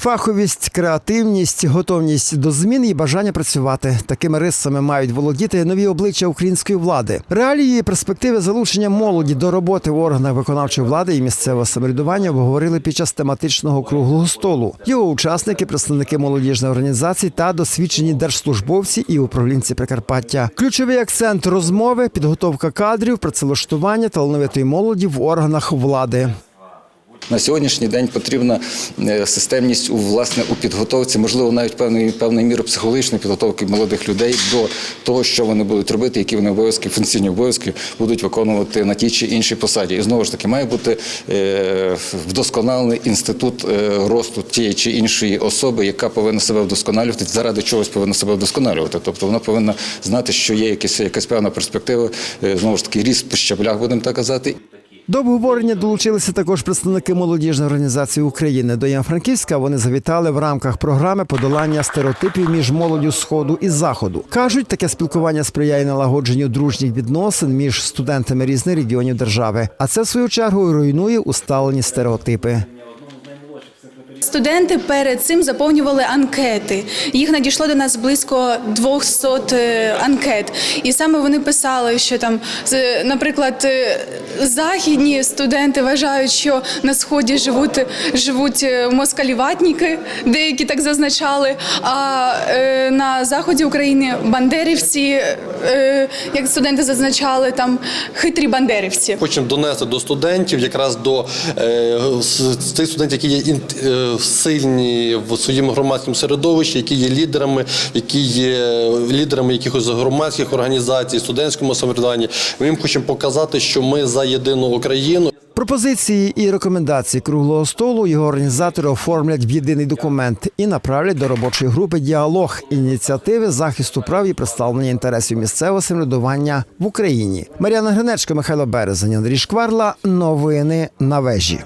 Фаховість, креативність, готовність до змін і бажання працювати. Такими рисами мають володіти нові обличчя української влади. Реалії і перспективи залучення молоді до роботи в органах виконавчої влади і місцевого самоврядування обговорили під час тематичного круглого столу. Його учасники, представники молодіжних організацій та досвідчені держслужбовці і управлінці Прикарпаття. Ключовий акцент розмови підготовка кадрів, працевлаштування талановитої молоді в органах влади. На сьогоднішній день потрібна е, системність у власне у підготовці, можливо, навіть певної певної міри психологічної підготовки молодих людей до того, що вони будуть робити, які вони обов'язки, функційні обов'язки будуть виконувати на тій чи іншій посаді. І знову ж таки має бути е, вдосконалений інститут е, росту тієї чи іншої особи, яка повинна себе вдосконалювати, заради чогось повинна себе вдосконалювати. Тобто вона повинна знати, що є якась, якась певна перспектива, знову ж таки, ріст по щаблях, будемо так казати, До обговорення долучилися також представники молодіжної організації України. До Ян-Франківська. вони завітали в рамках програми подолання стереотипів між молоддю сходу і заходу. кажуть, таке спілкування сприяє налагодженню дружніх відносин між студентами різних регіонів держави. А це в свою чергу руйнує усталені стереотипи. Студенти перед цим заповнювали анкети. Їх надійшло до нас близько 200 е, анкет. І саме вони писали, що там, наприклад, е, західні студенти вважають, що на сході живуть, живуть е, москаліватники, деякі так зазначали. А на заході України бандерівці, як студенти зазначали, там хитрі бандерівці. Хочемо донести до студентів, якраз до е, тих студентів, які є сильні в своєму громадському середовищі, які є лідерами, які є лідерами якихось громадських організацій, студентському самоврядуванні. Ми їм хочемо показати, що ми за єдину Україну. Пропозиції і рекомендації круглого столу його організатори оформлять в єдиний документ і направлять до робочої групи діалог ініціативи захисту прав і представлення інтересів місцевого самоврядування в Україні. Мар'яна Гринечко, Михайло Березень, Андрій Шкварла. Новини на вежі.